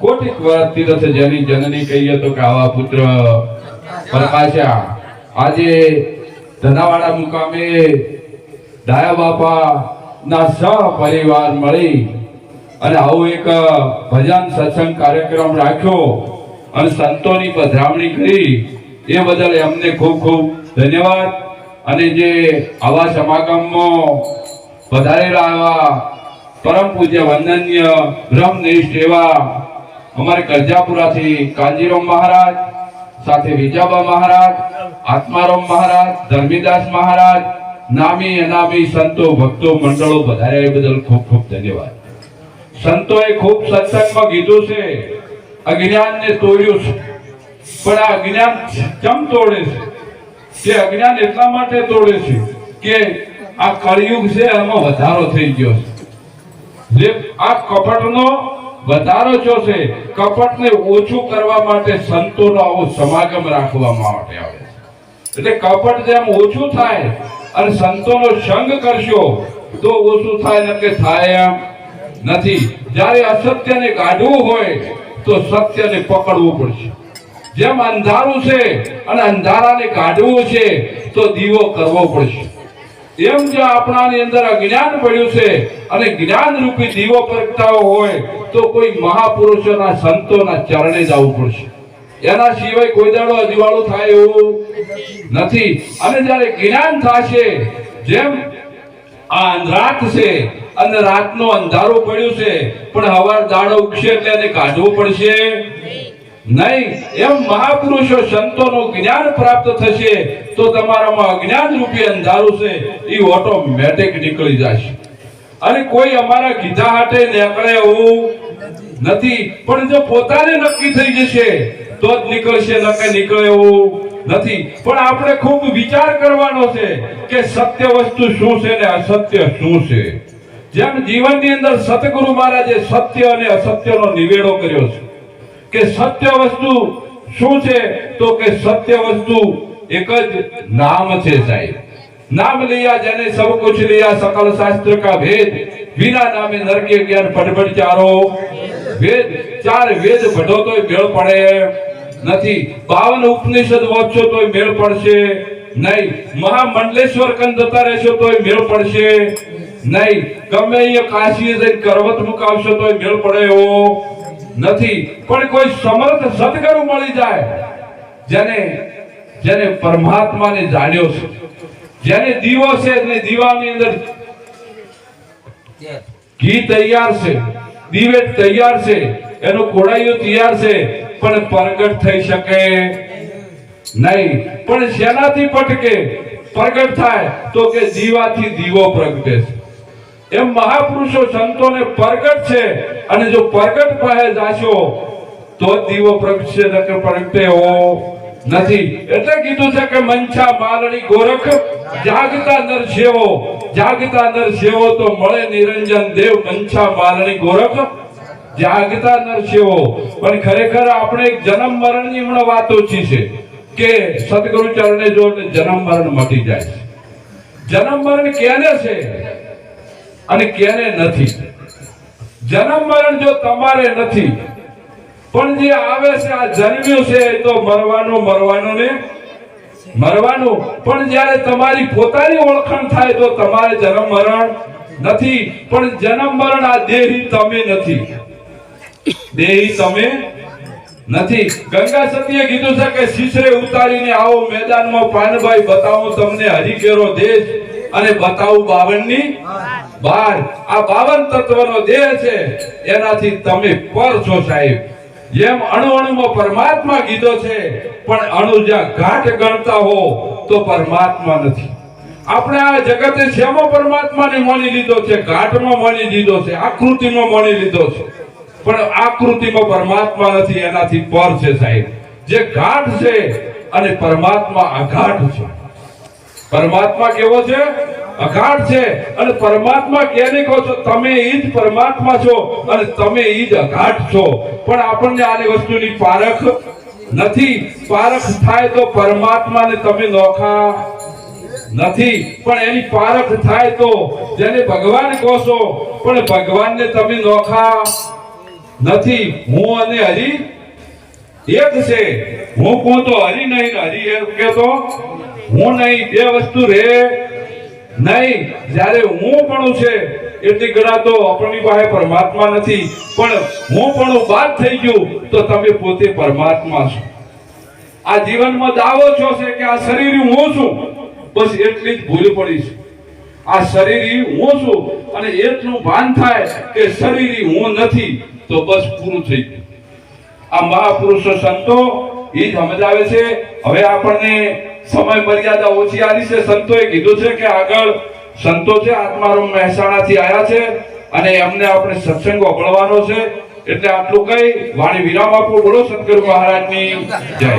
કોટિક વર્ષ તીર્થ જેની જનની કહીએ તો કે આવા પુત્ર પ્રકાશ્યા. આજે ધનાવાડા મુકામે ડાયા બાપા ના સહ પરિવાર મળી અને આવું એક ભજન સત્સંગ કાર્યક્રમ રાખ્યો અને સંતોની પધરામણી કરી. એ બદલ એમને ખૂબ ખૂબ ધન્યવાદ. અને જે આવા સમાગમમાં પધારેલા આવા પરમ પૂજ્ય વંદનીય બ્રહ્મનિષ્ઠ એવા અમારે કરજાપુરાથી કાંજીરામ મહારાજ, સાથે વિજાબા મહારાજ, આત્મારામ મહારાજ, ધર્મીદાસ મહારાજ, નામી અનામી સંતો, ભક્તો, મંડળો વધાર્યા એ બદલ ખૂબ ખૂબ ધન્યવાદ. સંતોએ ખૂબ સત્સંગમાં કીધું છે, અજ્ઞાનને તોડ્યું છે. પણ આ અજ્ઞાન કેમ તોડે છે? કે અજ્ઞાન એટલા માટે તોડે છે કે આ કળિયુગ છે, એમાં વધારો થઈ ગયો છે. જે આ કપટનો વધારો જો છે કપટને ઓછું કરવા માટે સંતોનો આવો સમાગમ રાખવામાં માટે આવે એટલે કપટ જેમ ઓછું થાય અને સંતોનો સંગ કરશો, તો ઓછું થાય ન કે થાય એમ નથી. જ્યારે અસત્યને કાઢવું હોય, તો સત્યને પકડવું પડશે. જેમ અંધારું છે અને અંધારાને કાઢવું છે, તો દીવો કરવો પડશે. એમ જો આપણાની અંદર અજ્ઞાન પડ્યું છે અને જ્ઞાન રૂપી દીવો પ્રગટાવો હોય તો કોઈ મહાપુરુષોના સંતોના ચરણે જવું પડશે. એના સિવાય કોઈ દાડો અજવાળું થાય એવું નથી. અને જ્યારે જ્ઞાન થશે, જેમ આ અંધરાત છે અને રાતનો અંધારો પડ્યું છે, પણ હવાર દાડો ઉગશે એટલે એને કાઢવો પડશે નહીં, એમ મહાપુરુષો સંતોનું જ્ઞાન પ્રાપ્ત થશે, તો તમારામાં અજ્ઞાન રૂપી અંધારું છે એ ઓટોમેટિક નીકળી જશે. અને કોઈ અમારા કીધા હાટે નીકળે એવું નથી, પણ જો પોતાને નક્કી થઈ જશે, તો જ નીકળશે નકે નીકળે એવું નથી. પણ આપણે ખૂબ વિચાર કરવાનો છે કે સત્ય વસ્તુ શું છે ને અસત્ય શું છે? જેમ જીવનની અંદર સતગુરુ મહારાજે સત્ય અને અસત્યનો નિવેડો કર્યો છે. કે સત્ય વસ્તુ શું છે? તો કે સત્ય વસ્તુ એક જ નામ છે સાહેબ. નામ લિયા જેને સૌ કુછ લિયા સકલ શાસ્ત્ર કા ભેદ. વિના નામે નરકે જ્ઞાન ફટફટ ચારો. વેદ ચાર વેદ ભટો તોય મેળ પડે નથી. બાવન ઉપનિષદ વાંચશો તોય મેળ પડશે નહીં. મહામંડલેશ્વર કંદ જતા રહેશો તો મેળ પડશે નહીં. ગમે એ કાશી કરવત મુકાવશો તોય મેળ પડે એવો નથી. પણ કોઈ સમર્થ સદગુરુ મળી જાય, જેને જેને પરમાત્માને જાણ્યો છે. જેને દીવો છે એટલે દીવાની અંદર ઘી તૈયાર છે દીવે તૈયાર છે, એનું કોડાયું તૈયાર છે, પણ પ્રગટ થઈ શકે નહીં. પણ શેનાથી પટકે? પ્રગટ થાય તો કે દીવાથી દીવો પ્રગટે છે. એમ મહાપુરુષો, સંતોને પ્રગટ છે અને જો પ્રગટ પાસે જાશો, તો દીવો પ્રગટશે, નકર પ્રગટે હો નથી. એટલે કીધું છે કે મંછા માલણી ગોરખ, જાગતા નર સેવો. જાગતા નર સેવો તો મળે નિરંજન દેવ, મંછા માલણી ગોરખ. જાગતા નર સેવો. પણ ખરેખર આપણે એક જન્મ મરણની હમણાં વાત ઓછી છે કે સદગુરુ ચરણે જો જન્મ મરણ મટી જાય છે. જન્મ મરણ કેને છે? અને ક્યારે નથી. જન્મ મરણ જો તમારે નથી, પણ જે આવે છે, આ જન્મ્યું છે, એ તો મરવાનું મરવાનું ને? મરવાનું. પણ જ્યારે તમારી પોતાની ઓળખાણ થાય તો તમારે જન્મ મરણ નથી. પણ જન્મ મરણ આ દેહી તમે નથી. દેહી તમે નથી. ગંગા સતીએ કીધું છે કે શીશરે ઉતારીને આવો મેદાનમાં. પાનભાઈ, બતાવું તમને હરિકેરો દેશ. અને બતાવું બાવનની બાર આ બાવન તત્વનો દેહ છે એનાથી તમે પર છો સાહેબ. જેમ અણુ અણુમાં પરમાત્મા કીધો છે પણ અણુ જ્યાં ઘાટ ગણતા હો તો પરમાત્મા નથી. આપણે આ જગતે શેમાં પરમાત્માને માની લીધો છે? ઘાટમાં માની લીધો છે આકૃતિમાં માની લીધો છે. પણ આકૃતિમાં પરમાત્મા નથી એનાથી પર છે સાહેબ. જે ઘાટ છે અને પરમાત્મા અઘાટ છે. પરમાત્મા કેવો છે? અઘાટ છે. અને પરમાત્મા કેને કહો છો? તમે ઈ જ પરમાત્મા છો અને તમે ઈ જ અઘાટ છો. પણ આપણને આની વસ્તુની પારખ નથી. પારખ થાય તો પરમાત્માને તમે નોખા નથી. પણ એની પારખ થાય તો જેને ભગવાન કહો છો, પણ ભગવાનને તમે નોખા નથી. હું અને હરી એક છે. હું કહું તો હરી નહીં, હરી એમ કહેતો. હું નહીં બે વસ્તુ રે નહીં. જ્યારે હું પણ છે એટલી ગણા તો આપણી પાસે પરમાત્મા નથી. પણ હું પણ બાદ થઈ ગયું, તો તમે પોતે પરમાત્મા છો. આ જીવનમાં દાવો છો છે કે આ શરીર હું છું. બસ એટલી જ ભૂલ પડી છે. આ શરીર હું છું અને એટલું ભાન થાય કે શરીર હું નથી, તો બસ પૂરું થઈ ગયું. આ મહાપુરુષો સંતો એ જ સમજાવે છે, હવે આપણને સમય મર્યાદા ઓછી આવી છે. સંતોએ કીધું છે કે આગળ સંતો છે, આત્મારામ મહેસાણાથી આવ્યા છે અને એમને આપણે સત્સંગ વપળવાનો છે. એટલે આટલું કઈ વાણી વિરામ આપવું બોલો સદગુરુ મહારાજની જય.